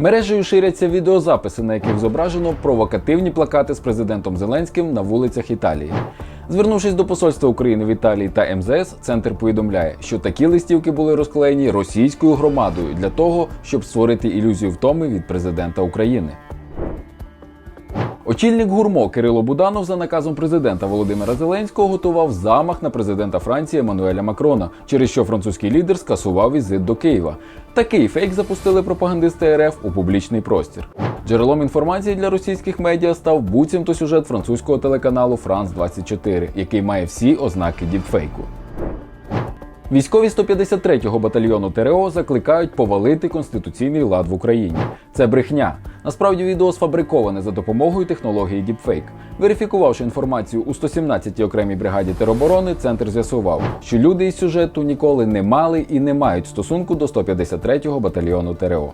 Мережею ширяться відеозаписи, на яких зображено провокативні плакати з президентом Зеленським на вулицях Італії. Звернувшись до посольства України в Італії та МЗС, центр повідомляє, що такі листівки були розклеєні російською громадою для того, щоб створити ілюзію втоми від президента України. Очільник гурмо Кирило Буданов за наказом президента Володимира Зеленського готував замах на президента Франції Еммануеля Макрона, через що французький лідер скасував візит до Києва. Такий фейк запустили пропагандисти РФ у публічний простір. Джерелом інформації для російських медіа став буцімто сюжет французького телеканалу Франс 24 який має всі ознаки діпфейку. Військові 153-го батальйону ТРО закликають повалити конституційний лад в Україні. Це брехня. Насправді відео сфабриковане за допомогою технології Deepfake. Верифікувавши інформацію у 117-й окремій бригаді тероборони, центр з'ясував, що люди із сюжету ніколи не мали і не мають стосунку до 153-го батальйону ТРО.